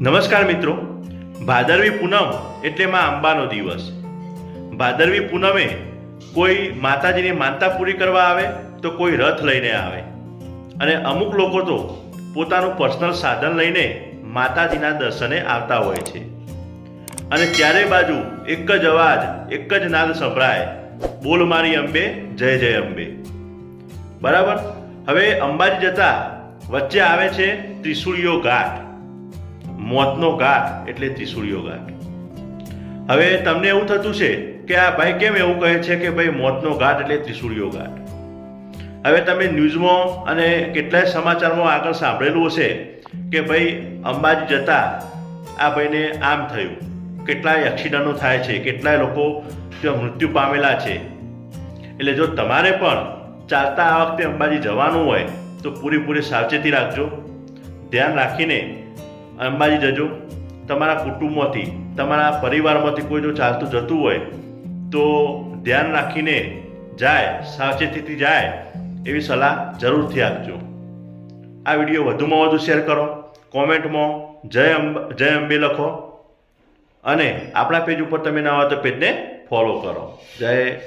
નમસ્કાર મિત્રો. ભાદરવી પૂનમ એટલે માં અંબાનો દિવસ. ભાદરવી પૂનમે કોઈ માતાજીની માનતા પૂરી કરવા આવે તો કોઈ રથ લઈને આવે. અને અમુક લોકો તો પોતાનું પર્સનલ સાધન લઈને માતાજીના દર્શને આવતા હોય છે. અને ચારે બાજુ એક જ અવાજ, એક જ નાદ સંભળાય, બોલ મારી અંબે, જય જય અંબે. બરાબર? હવે અંબાજી જતા વચ્ચે આવે છે ત્રિશુળીઓ ઘાટ. મોતનો ઘાટ એટલે ત્રિશુળીયો ઘાટ હવે તમને એવું થતું છે કે આ ભાઈ કેમ એવું કહે છે કે ભાઈ મોતનો ઘાટ એટલે ત્રિશુળીયો ઘાટ હવે તમે ન્યૂઝમાં અને કેટલાય સમાચારમાં આગળ સાંભળેલું હશે કે ભાઈ અંબાજી જતા આ ભાઈને આમ થયું. કેટલાય એક્સિડન્ટો થાય છે, કેટલાય લોકો ત્યાં મૃત્યુ પામેલા છે. એટલે જો તમારે પણ ચાલતા આ વખતે અંબાજી જવાનું હોય તો પૂરેપૂરી સાવચેતી રાખજો. ધ્યાન રાખીને અંબાજી જજો. તમારા કુટુંબમાંથી, તમારા પરિવારમાંથી કોઈ જો ચાલતું જતું હોય, તો ધ્યાન રાખીને જાય, સાવચેતીથી જાય, એવી સલાહ જરૂરથી આપજો. આ વીડિયો વધુમાં વધુ શેર કરો, કોમેન્ટમાં જય અંબ, જય અંબે લખો. અને આપણા પેજ ઉપર તમે ના હોય તો પેજને ફોલો કરો. જય